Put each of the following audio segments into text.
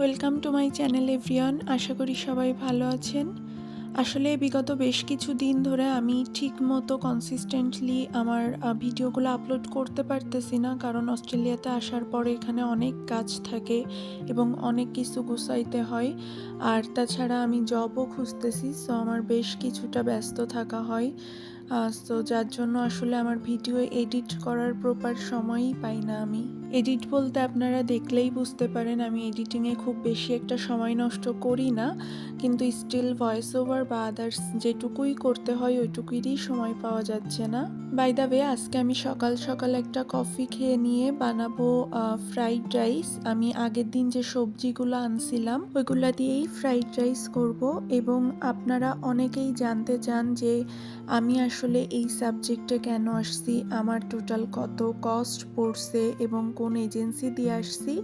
Welcome to my channel everyone আশা করি সবাই ভালো আছেন। আসলে বিগত বেশ কিছু দিন ধরে আমি ঠিক মতো কনসিস্টেন্টলি আমার ভিডিওগুলো আপলোড করতে পারতেছি না, কারণ অস্ট্রেলিয়াতে আসার পরে এখানে অনেক কাজ থাকে এবং অনেক কিছু গুছাইতে হয়। আর তাছাড়া আমি জবও খুঁজতেছি সো আমার বেশ কিছুটা ব্যস্ত থাকা হয়। তো যার জন্য আসলে আমার ভিডিও এডিট করার প্রপার সময়ই পাই না আমি। এডিট বলতে আপনারা দেখলেই বুঝতে পারেন, আমি এডিটিংয়ে খুব বেশি একটা সময় নষ্ট করি না। কিন্তু স্টিল ভয়েস ওভার বা আদার্স যেটুকুই করতে হয়, ওইটুকুরই সময় পাওয়া যাচ্ছে না। বাই দ্য ওয়ে আজকে আমি সকাল সকাল একটা কফি খেয়ে নিয়ে বানাবো ফ্রাইড রাইস আমি আগের দিন যে সবজিগুলো আনছিলাম, ওইগুলো দিয়েই ফ্রাইড রাইস করব। এবং আপনারা অনেকেই জানতে চান যে আমি আসলে এই সাবজেক্টে কেন আসছি, আমার টোটাল কত কস্ট পড়ছে এবং কোন এজেন্সি দিয়ে আসছি।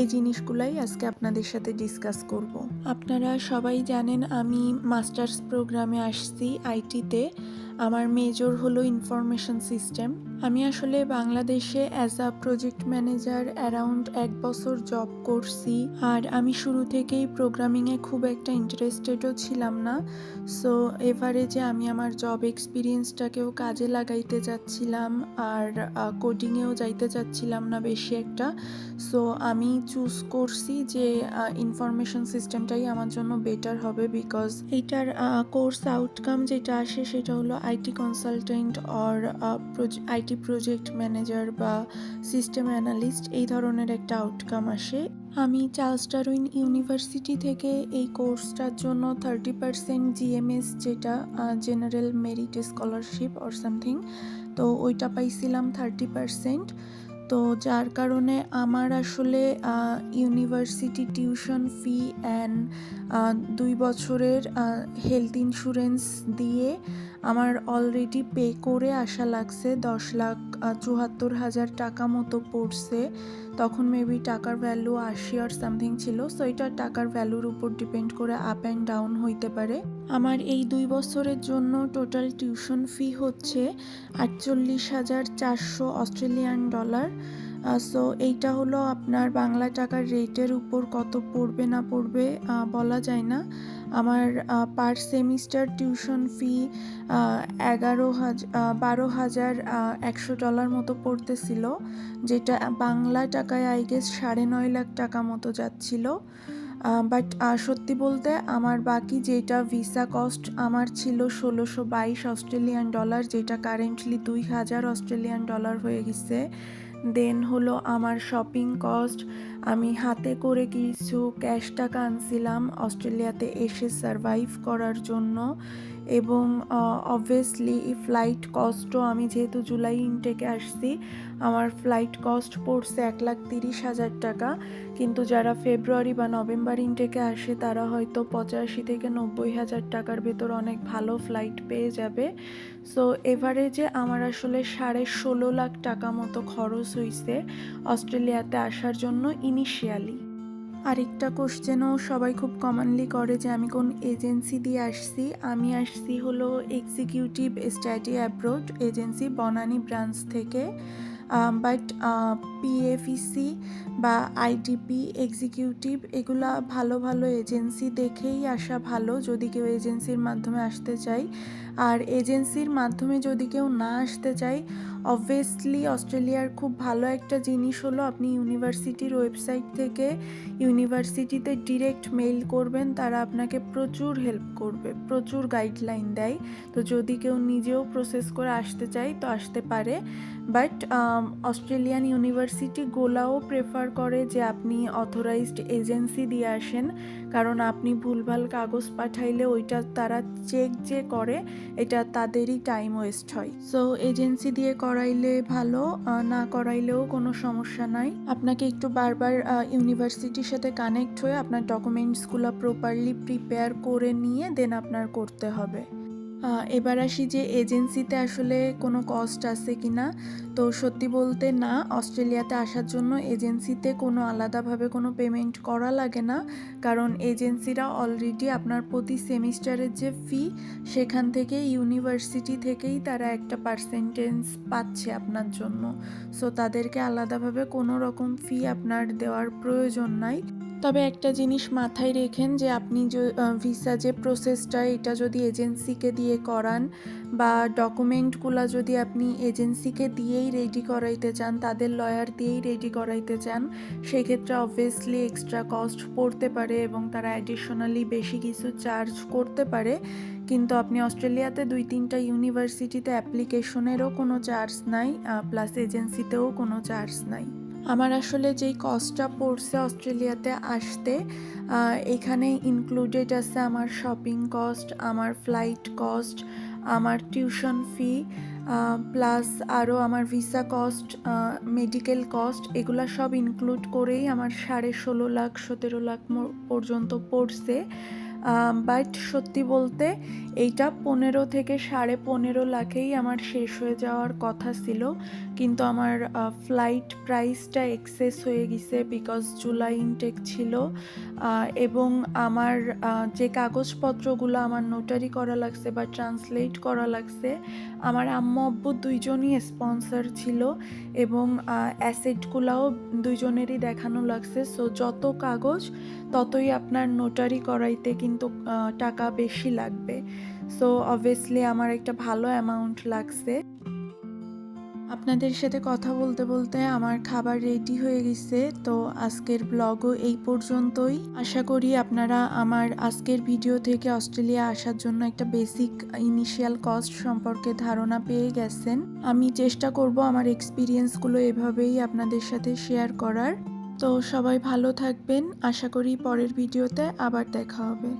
এই জিনিসগুলাই আজকে আপনাদের সাথে ডিসকাস করব। আপনারা সবাই জানেন আমি মাস্টার্স প্রোগ্রামে আসছি আইটিতে। আমার মেজর হলো ইনফরমেশন সিস্টেম আমি আসলে বাংলাদেশে as a project manager around এক বছর জব করছি। আর আমি শুরু থেকেই প্রোগ্রামিংয়ে খুব একটা ইন্টারেস্টেডও ছিলাম না। সো এভারেজে আমি আমার জব এক্সপিরিয়েন্সটাকেও কাজে লাগাইতে চাচ্ছিলাম আর কোডিংয়েও যাইতে চাচ্ছিলাম না বেশি একটা। সো আমি চুজ করছি যে ইনফরমেশন সিস্টেমটাই আমার জন্য বেটার হবে বিকজ এইটার কোর্স আউটকাম যেটা আসে সেটা হলো IT consultant or IT project manager বা সিস্টেম অ্যানালিস্ট এই ধরনের একটা আউটকাম আসে। আমি চার্লস ইউনিভার্সিটি থেকে এই কোর্সটার জন্য থার্টি পার্সেন্ট জিএমএস যেটা general merit scholarship or something তো ওইটা পাইছিলাম থার্টি পার্সেন্ট তো যার কারণে আমার আসলে ইউনিভার্সিটি টিউশন ফি অ্যান্ড দুই বছরের হেলথ ইন্স্যুরেন্স দিয়ে আমার অলরেডি পে করে আসা লাগছে দশ লাখ চুয়াত্তর হাজার টাকা মতো পড়ছে। তখন মেবি টাকার ভ্যালু আশি আর সামথিং ছিল। সো এটা টাকার ভ্যালুর উপর ডিপেন্ড করে আপ অ্যান্ড ডাউন হইতে পারে। আমার এই দুই বছরের জন্য টোটাল টিউশন ফি হচ্ছে আটচল্লিশ হাজার চারশো অস্ট্রেলিয়ান ডলার। সো এইটা হলো আপনার বাংলা টাকার রেটের উপর কত পড়বে না পড়বে বলা যায় না। আমার পার সেমিস্টার টিউশন ফি এগারো হাজার বারো হাজার একশো ডলার মতো পড়তেছিল, যেটা বাংলা টাকায় আই গেস সাড়ে নয় লাখ টাকা মতো যাচ্ছিল। বাট সত্যি বলতে আমার বাকি যেটা ভিসা কস্ট আমার ছিল ষোলোশো বাইশ অস্ট্রেলিয়ান ডলার যেটা কারেন্টলি দুই হাজার অস্ট্রেলিয়ান ডলার হয়ে গেছে। দেন হলো আমার শপিং কস্ট। আমি হাতে করে কিছু ক্যাশ টাকা আনছিলাম, অস্ট্রেলিয়াতে এসে সারভাইভ করার জন্য। এবং অবভিয়াসলি ফ্লাইট কস্টও আমি যেহেতু জুলাই ইনটেকে আসছি, আমার ফ্লাইট কস্ট পড়ছে এক লাখ তিরিশ হাজার টাকা। কিন্তু যারা ফেব্রুয়ারি বা নভেম্বর ইনটেকে আসে, তারা হয়তো পঁচাশি থেকে নব্বই হাজার টাকার ভেতর অনেক ভালো ফ্লাইট পেয়ে যাবে। সো এভারেজে আমার আসলে সাড়ে ষোলো লাখ টাকা মতো খরচ হয়েছে অস্ট্রেলিয়াতে আসার জন্য ইনিশিয়ালি আরেকটা কোশ্চেনও সবাই খুব কমনলি করে যে আমি কোন এজেন্সি দিয়ে আসছি। আমি আসছি হলো executive study abroad agency Banani branch থেকে। বাট পিএফইসি বা আইডিপি এক্সিকিউটিভ এগুলা ভালো ভালো এজেন্সি দেখেই আসা ভালো যদি কেউ এজেন্সির মাধ্যমে আসতে চায়। আর এজেন্সির মাধ্যমে যদি কেউ না আসতে চায় অবভিয়াসলি অস্ট্রেলিয়ার খুব ভালো একটা জিনিস হলো আপনি ইউনিভার্সিটির ওয়েবসাইট থেকে ইউনিভার্সিটিতে ডিরেক্ট মেইল করবেন, তারা আপনাকে প্রচুর হেল্প করবে, প্রচুর গাইডলাইন দেয়। তো যদি কেউ নিজেও প্রসেস করে আসতে চায়, তো আসতে পারে। বাট অস্ট্রেলিয়ান ইউনিভার্সিটি গোলাও প্রেফার করে যে আপনি অথরাইজড এজেন্সি দিয়ে আসেন। কারণ আপনি ভুলভাল কাগজ পাঠাইলে ওইটা তারা চেক যে করে, এটা তাদেরই টাইম ওয়েস্ট হয়। সো এজেন্সি দিয়ে করাইলে ভালো না করাইলেও কোনো সমস্যা নাই। আপনাকে একটু বারবার ইউনিভার্সিটির সাথে কানেক্ট হয়ে আপনার ডকুমেন্টসগুলো প্রপারলি প্রিপেয়ার করে নিয়ে দেন আপনার করতে হবে। এবার আসি যে এজেন্সিতে আসলে কোনো কস্ট আছে কি না তো সত্যি বলতে না, অস্ট্রেলিয়াতে আসার জন্য এজেন্সিতে কোনো আলাদাভাবে কোনো পেমেন্ট করা লাগে না। কারণ এজেন্সিরা অলরেডি আপনার প্রতি সেমিস্টারের যে ফি সেখান থেকে ইউনিভার্সিটি থেকেই তারা একটা পার্সেন্টেজ পাচ্ছে আপনার জন্য। সো তাদেরকে আলাদাভাবে কোনো রকম ফি আপনার দেওয়ার প্রয়োজন নাই। তবে একটা জিনিস মাথায় রেখেন যে আপনি ভিসা যে প্রসেসটা এটা যদি এজেন্সিকে দিয়ে করান বা ডকুমেন্টগুলো যদি আপনি এজেন্সিকে দিয়েই রেডি করাইতে চান, তাদের লয়ার দিয়েই রেডি করাইতে চান, সেক্ষেত্রে অবভিয়াসলি এক্সট্রা কস্ট পড়তে পারে এবং তারা অ্যাডিশনালি বেশি কিছু চার্জ করতে পারে। কিন্তু আপনি অস্ট্রেলিয়াতে দুই তিনটা ইউনিভার্সিটিতে অ্যাপ্লিকেশনেরও কোনো চার্জ নাই প্লাস এজেন্সিতেও কোনো চার্জ নাই। আমার আসলে যেই কস্টটা পড়ছে অস্ট্রেলিয়াতে আসতে এখানে ইনক্লুডেড আছে আমার শপিং কস্ট আমার ফ্লাইট কস্ট আমার টিউশন ফি প্লাস আরও আমার ভিসা কস্ট মেডিকেল কস্ট এগুলা সব ইনক্লুড করেই আমার সাড়ে ষোলো লাখ, সতেরো লাখ পর্যন্ত পড়ছে। বাট সত্যি বলতে এইটা পনেরো থেকে সাড়ে পনেরো লাখেই আমার শেষ হয়ে যাওয়ার কথা ছিল। কিন্তু আমার ফ্লাইট প্রাইসটা এক্সেস হয়ে গেছে বিকজ জুলাই ইনটেক ছিল। এবং আমার যে কাগজপত্রগুলো আমার নোটারি করা লাগছে বা ট্রান্সলেট করা লাগছে, আমার আম্মু আব্বু দুইজনই স্পন্সর ছিল এবং অ্যাসেটগুলাও দুইজনেরই দেখানো লাগছে। সো যত কাগজ ততই আপনার নোটারি করাইতে কিন্তু টাকা বেশি লাগবে। সো অবভিয়াসলি আমার একটা ভালো অ্যামাউন্ট লাগছে। আপনাদের সাথে কথা বলতে বলতে আমার খাবার রেডি হয়ে গেছে। তো আজকের ব্লগও এই পর্যন্তই। আশা করি আপনারা আমার আজকের ভিডিও থেকে অস্ট্রেলিয়া আসার জন্য একটা বেসিক ইনিশিয়াল কস্ট সম্পর্কে ধারণা পেয়ে গেছেন। আমি চেষ্টা করব আমার এক্সপিরিয়েন্সগুলো এভাবেই আপনাদের সাথে শেয়ার করার। তো সবাই ভালো থাকবেন। আশা করি পরের ভিডিওতে আবার দেখা হবে।